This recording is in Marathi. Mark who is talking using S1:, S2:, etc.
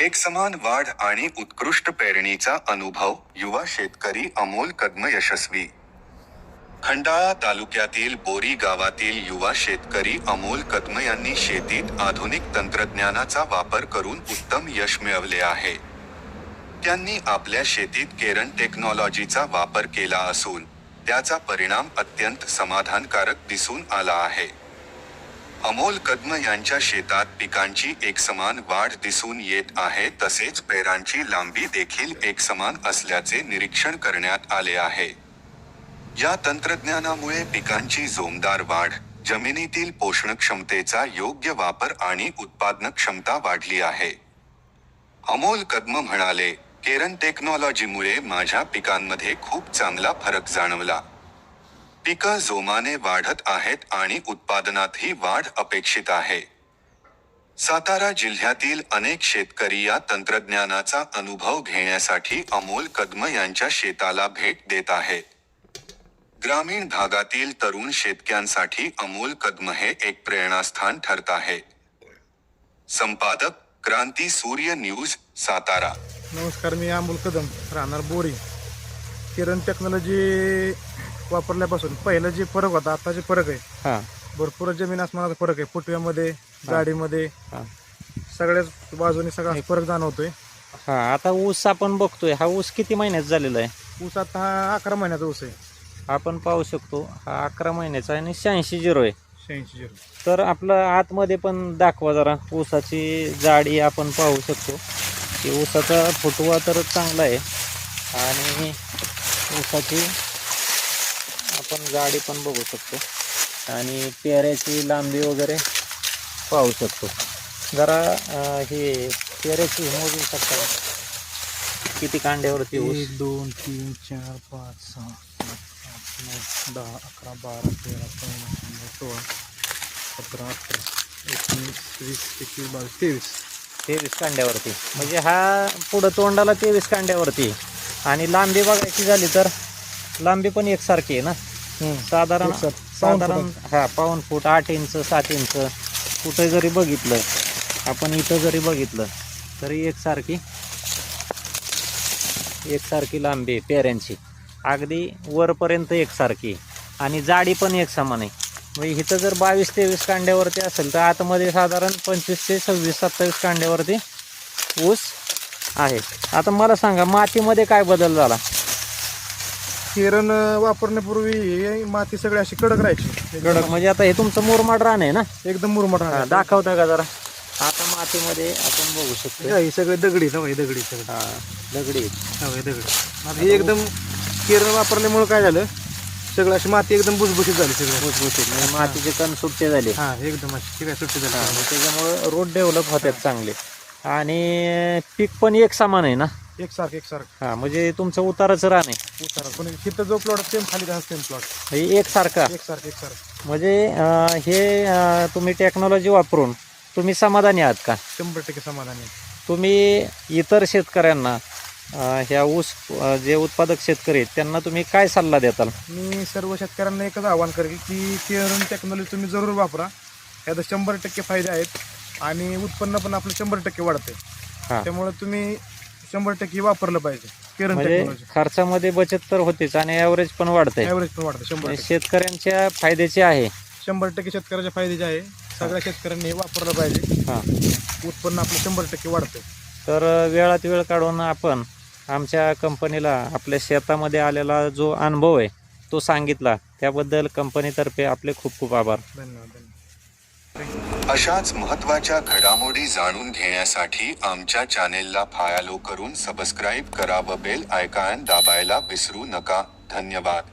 S1: एकसमान वाढ आणि उत्कृष्ट पेरणीचा अनुभव युवा शेतकरी अमोल कदम यशस्वी. खंडाळा तालुक्यातील बोरी गावातील युवा शेतकरी अमोल कदम यांनी शेतीत आधुनिक तंत्रज्ञानाचा वापर करून उत्तम यश मिळवले आहे. त्यांनी आपल्या शेतीत केरन टेक्नॉलॉजीचा वापर केला असून त्याचा परिणाम अत्यंत समाधानकारक दिसून आला आहे. अमोल कदम यांच्या शेतात पिकांची एकसमान वाढ दिसून येत आहे तसेच पेरांची लांबी देखील एकसमान असल्याचे निरीक्षण करण्यात आले आहे. या तंत्रज्ञानामुळे पिकांची जोमदार वाढ जमिनीतील पोषण क्षमतेचा योग्य वापर आणि उत्पादन क्षमता वाढली आहे. अमोल कदम म्हणाले केरन टेक्नॉलॉजीमुळे माझ्या पिकांमध्ये खूप चांगला फरक जाणवला. पिकं जोमाने वाढत आहेत आणि उत्पादनातही वाढ अपेक्षित आहे. सातारा जिल्ह्यातील अनेक शेतकरी या तंत्रज्ञानाचा अनुभव घेण्यासाठी अमोल कदम यांच्या शेताला भेट देत आहे. ग्रामीण भागातील तरुण शेतक्यांसाठी अमोल कदम हे एक प्रेरणास्थान ठरत आहे. संपादक क्रांती सूर्य न्यूज सातारा.
S2: नमस्कार मी अमोल कदम राहणार बोरी. किरण टेक्नॉलॉजी वापरल्यापासून पहिलं जे फरक होता आता जे फरक आहे.
S3: हा.
S2: भरपूर जमीन आसमानाचा फरक आहे. फुटव्यामध्ये गाडीमध्ये
S3: हा.
S2: सगळ्याच बाजूने सगळा फरक जाणवतोय.
S3: हा आता ऊस आपण बघतोय हा ऊस किती महिन्यात झालेला आहे?
S2: ऊस आता हा अकरा महिन्याचा ऊस आहे.
S3: आपण पाहू शकतो हा अकरा महिन्याचा आहे आणि शहाऐंशी झिरो आहे.
S2: शहाऐंशी झिरो.
S3: तर आपलं आतमध्ये पण दाखवा जरा ऊसाची जाडी आपण पाहू शकतो. की ऊसाचा फुटवा तर चांगला आहे. आणि ऊसाची आपण जाडी पण बघू शकतो. आणि पेऱ्याची लांबी वगैरे पाहू शकतो. जरा हे पेऱ्याची मोजू शकता? किती कांड्यावरती
S2: एक दोन तीन चार पाच सहा सात आठ नऊ दहा अकरा बारा तेरा चौदा पंधरा सोळा सतरा अठरा एकोणीस वीस एकवीस बावीस तेवीस.
S3: तेवीस कांड्यावरती. म्हणजे हा पुढं तोंडाला तेवीस कांड्यावरती. आणि लांबी बघायची झाली तर लांबी पण एकसारखी आहे ना? साधारण
S2: पाऊण
S3: साधारण हा पाऊन फूट आठ इंच सात इंच. कुठे जरी बघितलं आपण इथं जरी बघितलं तरी एकसारखी एकसारखी लांबी आहे पेऱ्यांची. अगदी वरपर्यंत एकसारखी आणि जाडी पण एक समान आहे. म्हणजे इथं जर बावीस तेवीस कांड्यावरती असेल तर आतमध्ये साधारण पंचवीस ते सव्वीस सत्तावीस कांड्यावरती ऊस आहे. आता मला सांगा मातीमध्ये काय बदल झाला?
S2: किरण वापरण्यापूर्वी ही माती सगळी अशी कडक राहायची.
S3: कडक. म्हणजे आता हे तुमचं मुरमाड रान आहे ना?
S2: एकदम
S3: हा,
S2: राहणार
S3: दाखवता का जरा. आता मातीमध्ये आपण बघू शकतो
S2: ही सगळे दगडी हवय दगडी सगळे.
S3: दगडी.
S2: हवय दगडी. हे एकदम किरण वापरल्यामुळे काय झालं? सगळं अशी माती एकदम भुसभुशीत झाली सगळं.
S3: भुसभुशीत. म्हणजे मातीचे कण सुट्टे झाले.
S2: हा एकदम अशी ठीक आहे सुट्टी
S3: हा,
S2: झाली
S3: त्याच्यामुळं रोड डेव्हलप होतात चांगले. आणि पीक पण एक समान आहे ना?
S2: एकसारखं एकसारखं
S3: हा म्हणजे तुमचं उताराच रान आहे.
S2: उतारा. पण हिथं जो प्लॉट सेम खाली सेम प्लॉट
S3: हे एकसारखा
S2: एकसारखं एकसारखं
S3: म्हणजे अं, हे अं, तुम्ही टेक्नॉलॉजी वापरून तुम्ही समाधानी आहात का?
S2: शंभर टक्के समाधानी आहे.
S3: तुम्ही इतर शेतकऱ्यांना अं, ह्या ऊस अं, जे उत्पादक शेतकरी आहेत त्यांना तुम्ही काय सल्ला देताल?
S2: मी सर्व शेतकऱ्यांना एकच आवाहन करेल की किरण टेक्नॉलॉजी तुम्ही जरूर वापरा. यात शंभर टक्के फायदे आहेत आणि उत्पन्न पण आपलं शंभर टक्के वाढते
S3: हा.
S2: त्यामुळे तुम्ही शंभर टक्के वापरलं पाहिजे.
S3: म्हणजे
S2: टेक्नॉलॉजी
S3: खर्चामध्ये बचत तर होतेच आणि ॲव्हरेज पण वाढतंय.
S2: ॲव्हरेज पण वाढतं शंभर टक्के.
S3: शेतकऱ्यांच्या फायद्याचे आहे.
S2: शंभर टक्के शेतकऱ्याच्या फायद्याचे आहे. सगळ्या शेतकऱ्यांनी हे वापरलं पाहिजे.
S3: हां.
S2: उत्पन्न आपलं शंभर टक्के वाढतं
S3: तर वेळात वेळ काढून आपण आमच्या कंपनीला आपल्या शेतामध्ये आलेला जो अनुभव आहे तो सांगितला. त्याबद्दल कंपनीतर्फे आपले खूप खूप आभार.
S2: धन्यवाद धन्यवाद.
S1: अशाच महत्त्वाच्या घडामोडी जाणून घेण्यासाठी आमच्या चॅनेलला फायलो करून सबस्क्राईब करा व बेल आयकायन दाबायला विसरू नका. धन्यवाद.